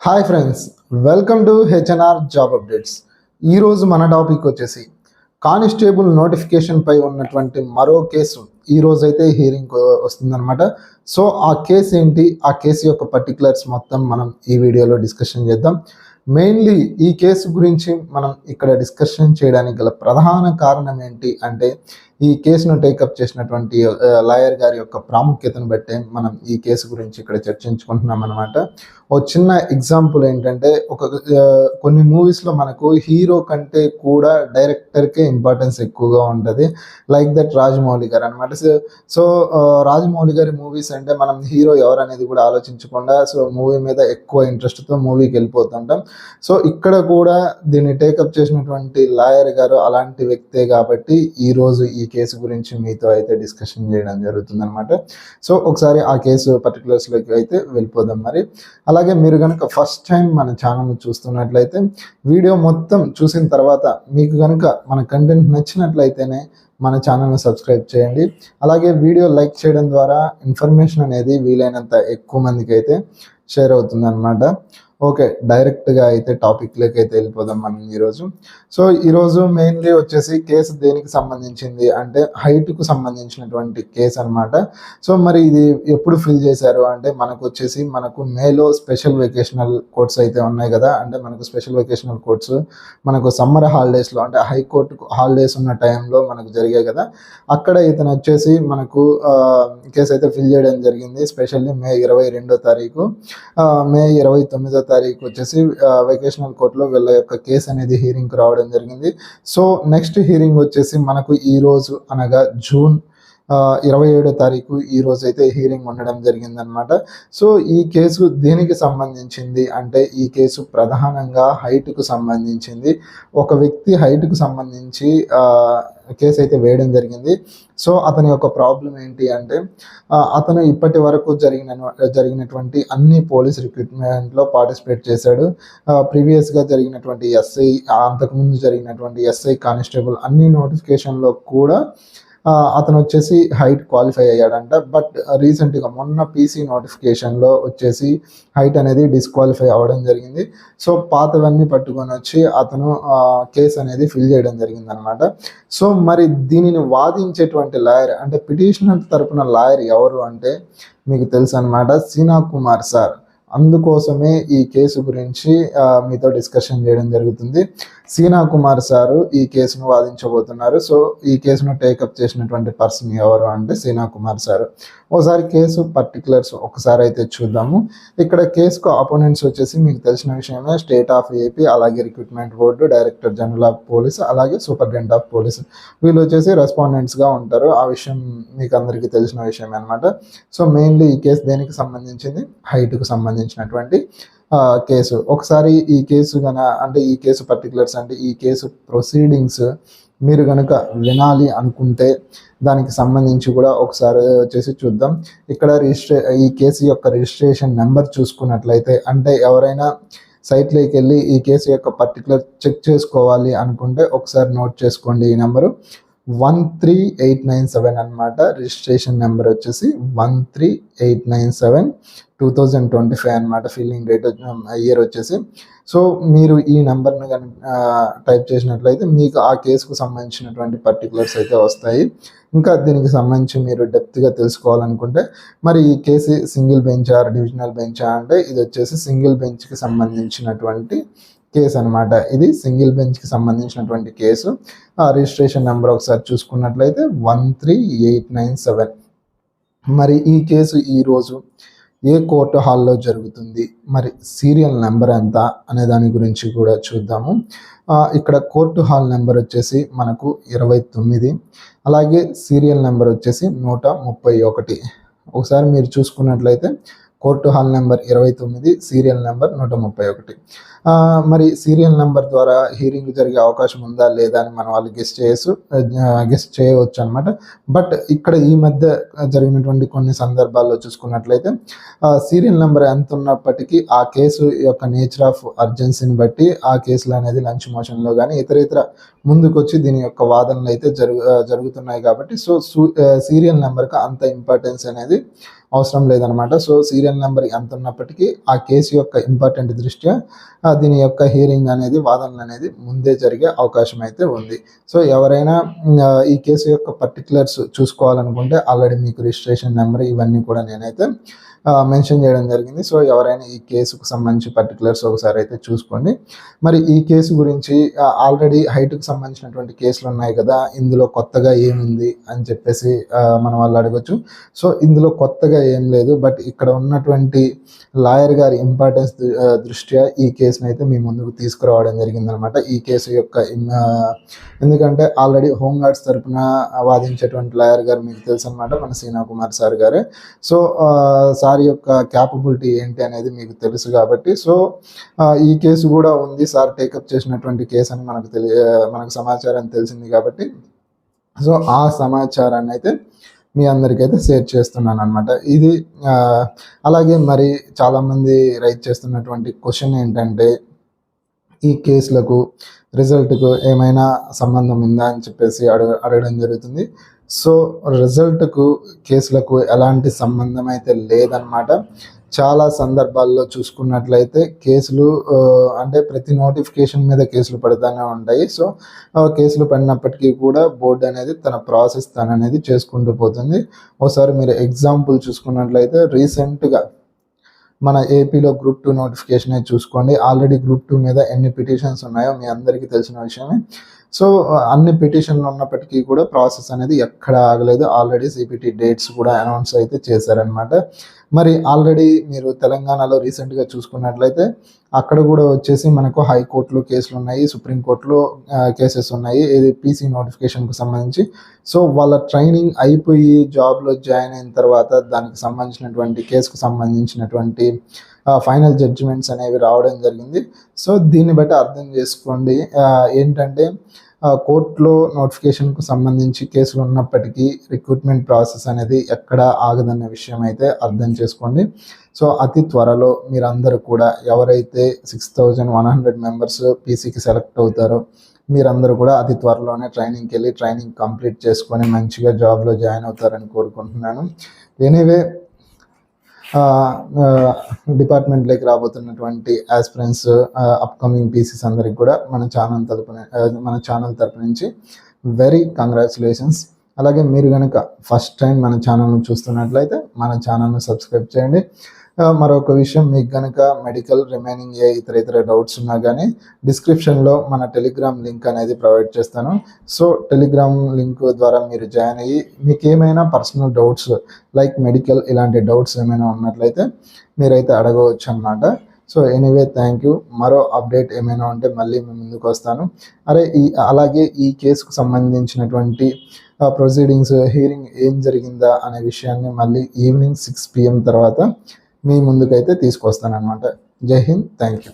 Hi friends welcome to HNR job updates ఈరోజు మన topic వచ్చేసి కానిస్టేబుల్ నోటిఫికేషన్ పై ఉన్నటువంటి మరో కేసు. ఈ అయితే హీరింగ్ వస్తుందన్నమాట. సో ఆ కేసు ఏంటి? ఆ కేసు యొక్క పర్టికులర్స్ మొత్తం మనం ఈ వీడియోలో డిస్కషన్ చేద్దాం. మెయిన్లీ ఈ కేసు గురించి మనం ఇక్కడ డిస్కషన్ చేయడానికి గల ప్రధాన కారణం ఏంటి అంటే ఈ కేసును టేకప్ చేసినటువంటి లాయర్ గారి యొక్క ప్రాముఖ్యతను బట్టే మనం ఈ కేసు గురించి ఇక్కడ చర్చించుకుంటున్నాం అనమాట ఒక చిన్న ఎగ్జాంపుల్ ఏంటంటే ఒక కొన్ని మూవీస్లో మనకు హీరో కంటే కూడా డైరెక్టర్కే ఇంపార్టెన్స్ ఎక్కువగా ఉంటుంది. లైక్ దట్ రాజమౌళి గారు అనమాట సో సో రాజమౌళి గారి మూవీస్ అంటే మనం హీరో ఎవరు అనేది కూడా ఆలోచించకుండా సో మూవీ మీద ఎక్కువ ఇంట్రెస్ట్తో మూవీకి వెళ్ళిపోతుంటాం. సో ఇక్కడ కూడా దీన్ని టేకప్ చేసినటువంటి లాయర్ గారు అలాంటి వ్యక్తే కాబట్టి ఈ రోజు ఈ కేసు గురించి మీతో అయితే డిస్కషన్ చేయడం జరుగుతుంది అనమాట సో ఒకసారి ఆ కేసు పర్టికులర్స్లోకి అయితే వెళ్ళిపోదాం మరి. అలాగే మీరు కనుక ఫస్ట్ టైం మన ఛానల్ చూస్తున్నట్లయితే వీడియో మొత్తం చూసిన తర్వాత మీకు కనుక మన కంటెంట్ నచ్చినట్లయితేనే మన ఛానల్ని సబ్స్క్రైబ్ చేయండి. అలాగే వీడియో లైక్ చేయడం ద్వారా ఇన్ఫర్మేషన్ అనేది వీలైనంత ఎక్కువ మందికి అయితే షేర్ అవుతుంది అనమాట ఓకే డైరెక్ట్గా అయితే టాపిక్లోకి అయితే వెళ్ళిపోదాం మనం ఈరోజు సో ఈరోజు మెయిన్లీ వచ్చేసి కేసు దేనికి సంబంధించింది అంటే హైట్కు సంబంధించినటువంటి కేసు అన్నమాట. సో మరి ఇది ఎప్పుడు ఫిల్ చేశారు? అంటే మనకు వచ్చేసి మనకు మేలో స్పెషల్ వెకేషనల్ కోర్ట్స్ అయితే ఉన్నాయి కదా. అంటే మనకు స్పెషల్ వెకేషనల్ కోర్ట్స్ మనకు సమ్మర్ హాలిడేస్లో అంటే హైకోర్టు హాలిడేస్ ఉన్న టైంలో మనకు జరిగాయి కదా. అక్కడ ఇతను వచ్చేసి మనకు కేసు అయితే ఫిల్ చేయడం జరిగింది. స్పెషల్లీ మే ఇరవై రెండో తారీఖు. మే ఇరవై తొమ్మిదో తారీఖు వచ్చేసి వెకేషనల్ కోర్టులో వీళ్ళ యొక్క కేసు అనేది హీరింగ్కి రావడం జరిగింది. సో నెక్స్ట్ హీరింగ్ వచ్చేసి మనకు ఈ రోజు అనగా జూన్ ఇరవై ఏడో తారీఖు ఈ రోజు అయితే హీరింగ్ ఉండడం జరిగిందనమాట సో ఈ కేసు దేనికి సంబంధించింది అంటే ఈ కేసు ప్రధానంగా హైట్కు సంబంధించింది. ఒక వ్యక్తి హైట్కు సంబంధించి కేసు అయితే వేయడం జరిగింది. సో అతని యొక్క ప్రాబ్లం ఏంటి అంటే అతను ఇప్పటి వరకు జరిగిన జరిగినటువంటి అన్ని పోలీస్ రిక్రూట్మెంట్లో పార్టిసిపేట్ చేశాడు. ప్రీవియస్గా జరిగినటువంటి ఎస్ఐ అంతకుముందు జరిగినటువంటి ఎస్ఐ కానిస్టేబుల్ అన్ని నోటిఫికేషన్లో కూడా అతను వచ్చేసి హైట్ క్వాలిఫై అయ్యాడంట. బట్ రీసెంట్గా మొన్న పీసీ నోటిఫికేషన్లో వచ్చేసి హైట్ అనేది డిస్క్వాలిఫై అవ్వడం జరిగింది. సో పాతవన్నీ పట్టుకొని వచ్చి అతను కేసు అనేది ఫిల్ చేయడం జరిగింది అనమాట సో మరి దీనిని వాదించేటువంటి లాయర్ అంటే పిటిషనర్ తరపున లాయర్ ఎవరు అంటే మీకు తెలుసు అనమాట సీనా కుమార్ సార్ అందుకోసమే ఈ కేసు గురించి మీతో డిస్కషన్ చేయడం జరుగుతుంది. సీనా కుమార్ సారు ఈ కేసును వాదించబోతున్నారు. సో ఈ కేసును టేకప్ చేసినటువంటి పర్సన్ ఎవరు అంటే సీనా కుమార్ సారు. ఒకసారి కేసు పర్టికులర్స్ ఒకసారి అయితే చూద్దాము. ఇక్కడ కేసుకు అపోనెంట్స్ వచ్చేసి మీకు తెలిసిన విషయమే స్టేట్ ఆఫ్ ఏపీ అలాగే recruitment board director general of police అలాగే సూపరింటెండెంట్ ఆఫ్ పోలీస్ వీళ్ళు వచ్చేసి రెస్పాండెంట్స్గా ఉంటారు. ఆ విషయం మీకు అందరికీ తెలిసిన విషయమే అనమాట సో మెయిన్లీ ఈ కేసు దేనికి సంబంధించింది? హైట్కు సంబంధించినటువంటి కేసు. ఒకసారి ఈ కేసు గన అంటే ఈ కేసు పర్టికులర్స్ అంటే ఈ కేసు ప్రొసీడింగ్స్ మీరు కనుక వినాలి అనుకుంటే దానికి సంబంధించి కూడా ఒకసారి వచ్చేసి చూద్దాం. ఇక్కడ రిజిస్ట్రే ఈ కేసు యొక్క రిజిస్ట్రేషన్ నెంబర్ చూసుకున్నట్లయితే అంటే ఎవరైనా సైట్లోకి వెళ్ళి ఈ కేసు యొక్క పర్టికులర్ చెక్ చేసుకోవాలి అనుకుంటే ఒకసారి నోట్ చేసుకోండి ఈ number. One three eight nine seven అనమాట రిజిస్ట్రేషన్ నెంబర్ వచ్చేసి one three eight nine seven two thousand twenty five అనమాట ఫీలింగ్ డేట్ ఇయర్ వచ్చేసి. సో మీరు ఈ నెంబర్ను కనుక టైప్ చేసినట్లయితే మీకు ఆ కేసుకు సంబంధించినటువంటి పర్టికులర్స్ అయితే వస్తాయి. ఇంకా దీనికి సంబంధించి మీరు డెప్త్గా తెలుసుకోవాలనుకుంటే మరి ఈ కేసు సింగిల్ బెంచా డివిజనల్ బెంచా అంటే ఇది వచ్చేసి సింగిల్ బెంచ్కి సంబంధించినటువంటి కేసు అనమాట ఇది సింగిల్ బెంచ్కి సంబంధించినటువంటి కేసు. ఆ రిజిస్ట్రేషన్ నెంబర్ ఒకసారి చూసుకున్నట్లయితే one three eight nine seven. మరి ఈ కేసు ఈరోజు ఏ కోర్టు హాల్లో జరుగుతుంది? మరి సీరియల్ నెంబర్ ఎంత అనే దాని గురించి కూడా చూద్దాము. ఇక్కడ కోర్టు హాల్ నెంబర్ వచ్చేసి మనకు ఇరవై తొమ్మిది. అలాగే సీరియల్ నెంబర్ వచ్చేసి నూట ముప్పై ఒకటి. ఒకసారి మీరు చూసుకున్నట్లయితే కోర్టు హాల్ నెంబర్ ఇరవై తొమ్మిది సీరియల్ నెంబర్ నూట ముప్పై ఒకటి. మరి సీరియల్ నెంబర్ ద్వారా హీరింగ్ జరిగే అవకాశం ఉందా లేదా అని మనం వాళ్ళు గెస్ట్ చేయొచ్చు గెస్ట్ చేయవచ్చు అనమాట బట్ ఇక్కడ ఈ మధ్య జరిగినటువంటి కొన్ని సందర్భాల్లో చూసుకున్నట్లయితే సీరియల్ నెంబర్ ఎంత ఉన్నప్పటికీ ఆ కేసు యొక్క నేచర్ ఆఫ్ అర్జెన్సీని బట్టి ఆ కేసులు అనేది లంచ్ మోషన్లో కానీ ఇతర ఇతర ముందుకొచ్చి దీని యొక్క వాదనలు అయితే జరుగు జరుగుతున్నాయి కాబట్టి సో సీరియల్ నెంబర్కి అంత ఇంపార్టెన్స్ అనేది అవసరం లేదనమాట సో సీరియల్ నెంబర్ ఎంత ఉన్నప్పటికీ ఆ కేసు యొక్క ఇంపార్టెంట్ దృష్ట్యా దీని యొక్క హియరింగ్ అనేది వాదనలు అనేది ముందే జరిగే అవకాశం అయితే ఉంది. సో ఎవరైనా ఈ కేసు యొక్క పర్టికులర్స్ చూసుకోవాలనుకుంటే ఆల్రెడీ మీకు రిజిస్ట్రేషన్ నెంబర్ ఇవన్నీ కూడా నేనైతే మెన్షన్ చేయడం జరిగింది. సో ఎవరైనా ఈ కేసుకు సంబంధించి పర్టికులర్స్ ఒకసారి అయితే చూసుకోండి. మరి ఈ కేసు గురించి ఆల్రెడీ హైట్కు సంబంధించినటువంటి కేసులు ఉన్నాయి కదా ఇందులో కొత్తగా ఏముంది అని చెప్పేసి మనం మన వాళ్ళు అడగచ్చు. సో ఇందులో కొత్తగా ఏం లేదు బట్ ఇక్కడ ఉన్నటువంటి లాయర్ గారి ఇంపార్టెన్స్ దృష్ట్యా ఈ కేసును అయితే మీ ముందుకు తీసుకురావడం జరిగిందనమాట. ఈ కేసు యొక్క ఎందుకంటే ఆల్రెడీ హోమ్ గార్డ్స్ తరపున వాదించేటువంటి లాయర్ గారు మీకు తెలుసు అనమాట మన సీనా కుమార్ సార్ గారే. సో సార్ సార్ యొక్క క్యాపబిలిటీ ఏంటి అనేది మీకు తెలుసు కాబట్టి సో ఈ కేసు కూడా ఉంది. సార్ టేకప్ చేసినటువంటి కేసు అని మనకు తెలి మనకు సమాచారం తెలిసింది కాబట్టి. సో ఆ సమాచారాన్ని అయితే మీ అందరికైతే షేర్ చేస్తున్నాను అనమాట ఇది అలాగే మరి చాలామంది రైట్ చేస్తున్నటువంటి క్వశ్చన్ ఏంటంటే ఈ కేసులకు రిజల్ట్కు ఏమైనా సంబంధం ఉందా అని చెప్పేసి అడగ అడగడం జరుగుతుంది. సో రిజల్ట్కు కేసులకు ఎలాంటి సంబంధం అయితే లేదనమాట చాలా సందర్భాల్లో చూసుకున్నట్లయితే కేసులు అంటే ప్రతి నోటిఫికేషన్ మీద కేసులు పడుతూనే ఉంటాయి. సో కేసులు పడినప్పటికీ కూడా బోర్డు అనేది తన ప్రాసెస్ తన అనేది చేసుకుంటూ పోతుంది. ఒకసారి మీరు ఎగ్జాంపుల్ చూసుకున్నట్లయితే రీసెంట్గా మన ఏపీలో గ్రూప్ టూ నోటిఫికేషన్ చూసుకోండి. ఆల్రెడీ గ్రూప్ టూ మీద ఎన్ని పిటిషన్స్ ఉన్నాయో మీ అందరికీ తెలిసిన విషయమే. సో అన్ని పిటిషన్లు ఉన్నప్పటికీ కూడా ప్రాసెస్ అనేది ఎక్కడ ఆగలేదు. ఆల్రెడీ సిపిటి డేట్స్ కూడా అనౌన్స్ అయితే చేశారనమాట మరి ఆల్రెడీ మీరు తెలంగాణలో రీసెంట్గా చూసుకున్నట్లయితే అక్కడ కూడా వచ్చేసి మనకు హైకోర్టులో కేసులు ఉన్నాయి సుప్రీంకోర్టులో కేసెస్ ఉన్నాయి. ఇది పీసీ నోటిఫికేషన్కు సంబంధించి. సో వాళ్ళ ట్రైనింగ్ అయిపోయి జాబ్లో జాయిన్ అయిన తర్వాత దానికి సంబంధించినటువంటి కేసుకు సంబంధించినటువంటి ఫైనల్ జడ్జిమెంట్స్ అనేవి రావడం జరిగింది. సో దీన్ని బట్టి అర్థం చేసుకోండి. ఏంటంటే కోర్టులో నోటిఫికేషన్కు సంబంధించి కేసులు ఉన్నప్పటికీ రిక్రూట్మెంట్ ప్రాసెస్ అనేది ఎక్కడ ఆగదన్న విషయం అయితే అర్థం చేసుకోండి. సో అతి త్వరలో మీరందరూ కూడా ఎవరైతే six thousand one hundred members పీసీకి select అవుతారో మీరందరూ కూడా అతి త్వరలోనే ట్రైనింగ్కి వెళ్ళి ట్రైనింగ్ కంప్లీట్ చేసుకొని మంచిగా జాబ్లో జాయిన్ అవుతారని కోరుకుంటున్నాను. ఎనీవే డిపార్ట్మెంట్లోకి రాబోతున్నటువంటి ఆస్పిరెంట్స్ అప్కమింగ్ పీసీస్ అందరికి కూడా మన ఛానల్ తరపున మన ఛానల్ తరపు నుంచి వెరీ కంగ్రాచులేషన్స్ అలాగే మీరు కనుక ఫస్ట్ టైం మన ఛానల్ను చూస్తున్నట్లయితే మన ఛానల్ను సబ్స్క్రైబ్ చేయండి. మరొక విషయం మీకు కనుక మెడికల్ రిమైనింగ్ ఏ ఇతర ఇతర డౌట్స్ ఉన్నా కానీ డిస్క్రిప్షన్లో మన టెలిగ్రామ్ లింక్ అనేది ప్రొవైడ్ చేస్తాను. సో టెలిగ్రామ్ లింక్ ద్వారా మీరు జాయిన్ అయ్యి మీకు ఏమైనా పర్సనల్ డౌట్స్ లైక్ మెడికల్ ఇలాంటి డౌట్స్ ఏమైనా ఉన్నట్లయితే మీరైతే అడగవచ్చు అన్నమాట. సో ఎనీవే థ్యాంక్ యూ మరో అప్డేట్ ఏమైనా ఉంటే మళ్ళీ మేము ముందుకు వస్తాను. అరే ఈ అలాగే ఈ కేసుకు సంబంధించినటువంటి ప్రొసీడింగ్స్ హీరింగ్ ఏం జరిగిందా అనే విషయాన్ని మళ్ళీ ఈవినింగ్ సిక్స్ పిఎం తర్వాత మీ ముందుకైతే తీసుకొస్తాను అనమాట జై హింద్. Thank you